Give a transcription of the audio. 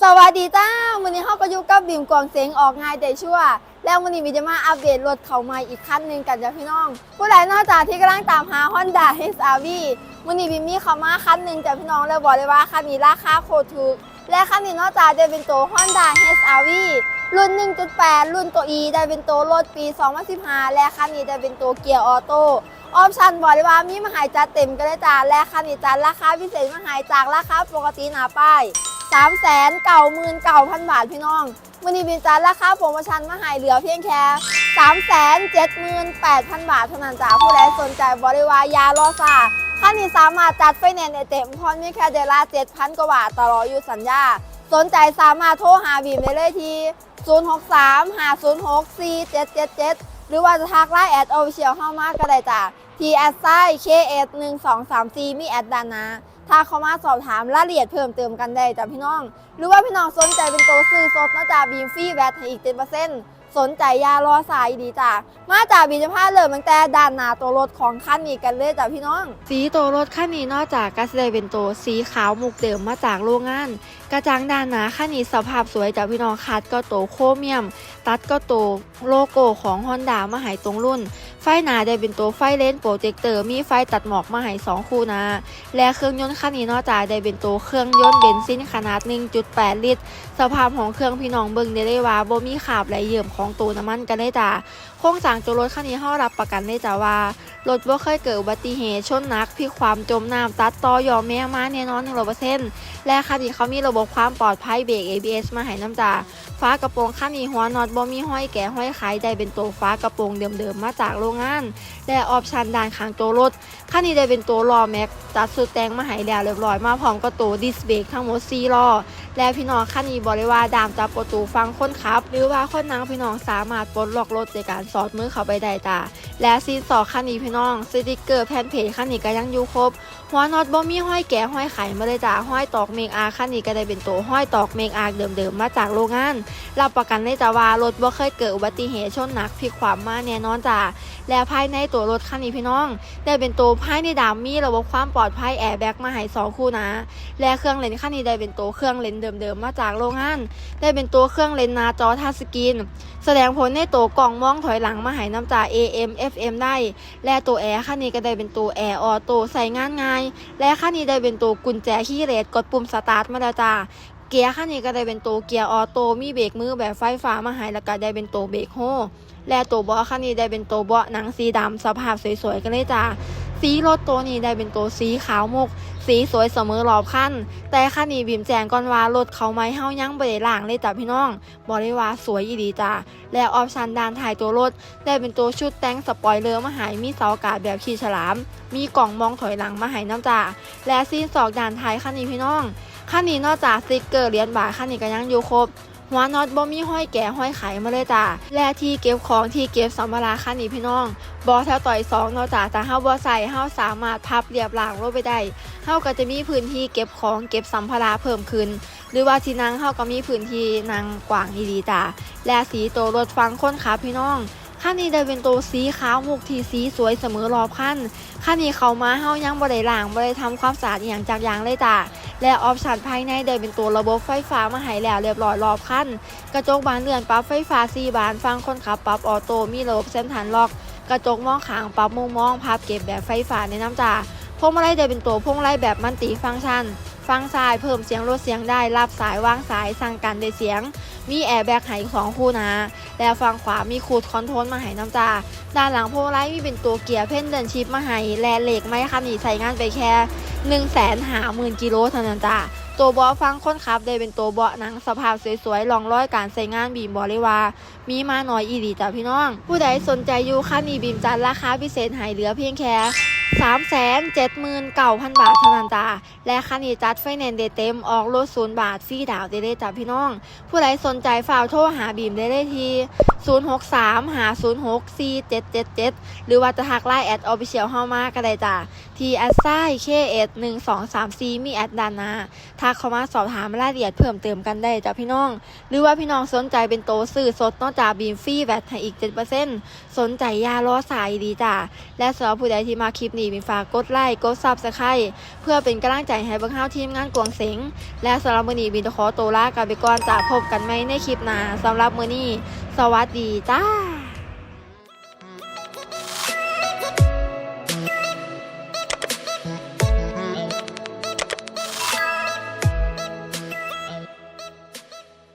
สวัสดีจ้าวันนี้เขาก็อยู่กับบีมกวางเสียงออกง่ายแต่ชั่วแล้ววันนี้บีมจะมาอัปเดตรถเขาใหม่อีกคันหนึ่งกันจ้ะพี่น้อง ผู้ใดนอกจากที่กำลังตามหา Honda HRV วันนี้บีมมีเขามาคันหนึ่งจ้ะพี่น้องแล้วบอกเลยว่าคันนี้ราคาโคตรถูก และคันนี้นอกจากจะเป็นตัว Honda HRV รุ่น 1.8 รุ่นตัว E ได้เป็นตัวรถปี 2015 และคันนี้ได้เป็นตัวเกียร์ออโต้ออปชั่นบอกเลยว่ามีมหายจัดเต็มกันเลยจ้าและคันนี้จ้าราคาพิเศษมหายจากราคาปกติหนาป้าย 3 9 9 0 0 0 บาทพี่น้องวันนี้บินจานราคาโปรโมชั่นมาใหายเหลือเพียงแค่3 7 8 0 0 0 บาทเท่านั้นจ้าผู้ใดสนใจบริวารยารอซาคันนี้สามารถจัดไฟแนนซ์ได้เต็มพรมีแค่เดือนละ7,000 กว่าบาทต่อรอยู่สัญญา สนใจสามารถโทรหาบีมได้เลยที่ 063 506 4777 หรือว่าจะทักไลน์แอดโอเชียลเข้ามาก็ได้จ้ะ T S I K S 1 2 3 4มีแอดดานหนะ ถ้าเข้ามาสอบถามรายละเอียดเพิ่มเติมกันได้จ้ะพี่น้อง หรือว่าพี่น้องสนใจเป็นตัวซื้อสดนะจ๊ะบีมฟรีแวตให้อีก7%สนใจยารอสายดีจ้ะมาจากบีมจะพาเริ่มตั้งแต่ด้านหน้าตัวรถของคันนี้กันเลยจ้ะพี่น้อง สีตัวรถคันนี้นอกจากก็จะได้เป็นตัวสีขาวมุกเดิมมาจากโรงงาน กระจังด้านหน้าคันนี้สภาพสวยจากพี่น้องคัดก็โตวโคเมียม ตัดก็โตวโลโก้ของ Honda มาให้ตรงรุ่น ไฟหน้าได้เป็นตัวไฟเลนโปรเจคเตอร์มีไฟตัดหมอกมาให้สองคู่หนะและเครื่องยนต์คันนี้นอกจากได้เป็นตัวเครื่องยนต์เบนซินขนาด 1.8 ลิตร สภาพของเครื่องพี่น้องเบิ่งได้เลยว่าบ่มีขาบไหลเยิ่มของตัวน้ำมันกันได้จ้ะโครงสร้างตัวรถคันนี้เฮารับประกันได้จ้ะว่ารถบ่เคยเกิดอุบัติเหตุชนนักพลิกความจมน้ำตัดต่อยอมแม่มาแน่นอน100%และคันนี้เขามีระบบความปลอดภัยเบรก ABS มาให้น้ำจ้าฟ้ากระโปรงคันนี้หัวน็อตบ่มีห้อยแก่ห้อยขายได้เป็นตัวฟ้ากระโปรงเดิมๆมาจากโรงงาน และออปชันด้านข้างตัวรถคันนี้ได้เป็นตัวล้อแม็กจัดสุดแต่งมาให้แล้วเรียบร้อยมาพร้อมกับตัวดิสเบรกทั้งหมด4ล้อ และพี่น้องคันนี้บอกเลยว่าดามจับประตูฟังคนขับ หรือว่าคนนั่งพี่น้องสามารถปลดล็อกรถในการสอดมือเข้าไปได้จ้าและซีนสองคันนี้พี่น้องสติกเกอร์แผ่นเพจคันนี้ก็ยังอยู่ครบ หัวน็อตบ่มีห้อยแก่ห้อยไข่มาเลยจ้าห้อยตอกเมงอาคันนี้ก็ได้เป็นตัวห้อยตอกเมงอาเดิมๆมาจากโรงงานรับประกันได้จ้าว่ารถบ่เคยเกิดอุบัติเหตุชนหนักพลิกความมาแน่นอนจ้าและภายในตัวรถคันนี้พี่น้อง ได้เป็นตัวภายในดำมีระบบความปลอดภัยแอร์แบ็กมาให้สองคู่นะ และเครื่องเลนส์คันนี้ได้เป็นตัวเครื่องเลนเดิมๆ มาจากโรงงาน ได้เป็นตัวเครื่องเลนนาจอทัชสกรีน แสดงผลในตัวกล่องมองถอยหลังมาให้น้ำจ่า AM FM ได้ และตัวแอร์คันนี้ก็ได้เป็นตัวแอร์ออโต้ใส่งานง่าย และคันนี้ได้เป็นตัวกุญแจขี้เหล็กกดปุ่มสตาร์ทมาแล้วจ้าเกียร์คันนี้ก็ได้เป็นตัวเกียร์ออโต้มีเบรกมือแบบไฟฟ้ามาให้แล้วก็ได้เป็นตัวเบรกโฮและตัวเบาะคันนี้ได้เป็นตัวเบาะหนังสีดำสภาพสวยๆกันเลยจ้า สีรถตัวนี้ได้เป็นตัวสีขาวมุก สีสวยเสมอรอบคันแต่คันนี้บีมแจงก่อนว่ารถเขาไม่เฮายังบ่ได้ล่างเลยจ้ะพี่น้องบอกเลยว่าสวยอีดีจ้าและออปชันด้านท้ายตัวรถ ได้เป็นตัวชุดแต่งสปอยเลอร์มาหายมีเสาอากาศแบบขี่ฉลาม มีกล่องมองถอยหลังมาหายน้ำจ่าและซีนสอกด้านท้ายคันนี้พี่น้องคันนี้นอกจากสติกเกอร์เหรียญบาทคันนี้ก็ยังอยู่ครบ หัวน็อตบ่มีห้อยแก่ห้อยไขมาเลยจ้าและที่เก็บของที่เก็บสัมภาระคันนี้พี่น้องบอแถวต่อยสองนาะจ้าแต่เฮาบ่ใส่เฮาสามารถพับเรียบหลังรถไปได้เฮาก็จะมีพื้นที่เก็บของเก็บสัมภาระเพิ่มขึ้น หรือว่าที่นั่งเฮาก็มีพื้นที่นั่งกว้างดีๆจ้าและสีตัวรถฟังคนขับพี่น้อง คันนี้ได้เป็นตัวสีขาวมุกที่สีสวยเสมอรอบคันคันนี้เข้ามาเฮายังบ่ได้ล้างบ่ได้ทำความสะอาดอย่างจากอย่างเลยจ้าและออปชั่นภายในได้เป็นตัวระบบไฟฟ้ามาให้แล้วเรียบร้อยรอบคันกระจกบานเลื่อนปรับไฟฟ้า4บานฟังคนขับปรับออโต้มีระบบเส้นฐานล็อก กระจกมองขางปรับมุมมองภาพเก็บแบบไฟฟ้าในน้ำจ่าพวงมาลัยได้เป็นตัวพวงมาลัยแบบมันติฟังก์ชัน ฟังซ้ายเพิ่มเสียงลดเสียงได้รับสายวางสายสั่งการได้เสียง มีแอร์แบ็กให้สองคู่นะและฝั่งขวามีคูดคอนโทรลมาให้น้ำจ่าด้านหลังพวงมาลัยมีเป็นตัวเกียร์เพนเดินชิปมาให้และเหล็กไม้คันนี้ใส่งานไปแค่1นึ่งแสนหาหมื่นกิโลเท่านั้นจ้าตัวเบาะฟังค้นขับได้เป็นตัวเบาะหนังสภาพสวยๆรองร้อยการใช้งานบีมบอเลวา มีมาหน่อยอีดีจ้ะพี่น้อง ผู้ใดสนใจอยู่คันนี้บีมจัดราคาพิเศษให้เหลือเพียงแค่ 3 7 9 0 0 0 บาทเท่านั้นจ้าและคันนี้จัดไฟแนนซ์ได้เต็มออกรถศูนย์บาทฟรีดาวได้เลยจ้ะพี่น้อง ผู้ใดสนใจฝากโทรหาบีมได้เลยที่ 063 506 4777 หรือว่าจะทักไลน์แอดออฟฟิเชียลเฮามาก็ได้จ้ะที่แอดไซเคเอสหนึ่งสองสามสี่มีแอดดานาทักเข้ามาสอบถามรายละเอียดเพิ่มเติมกันได้จ้ะพี่น้อง หรือว่าพี่น้องสนใจเป็นโตสื่อสดนอกจากบีมฟรีแวตให้อีก7%สนใจยาล้อสายดีจ้ะและสำหรับผู้ใดที่มาคลิปนี้ีมีฝากกดไลค์กดซับสไครต์เพื่อเป็นกำลังใจให้เบิ่งเฮาทีมงานกวงเสงและสำหรับมือนี้บินขอตัวลากันไปก่อนจะพบกันใหมในคลิปหน้าสำหรับมือนี้ สวัสดีจ้า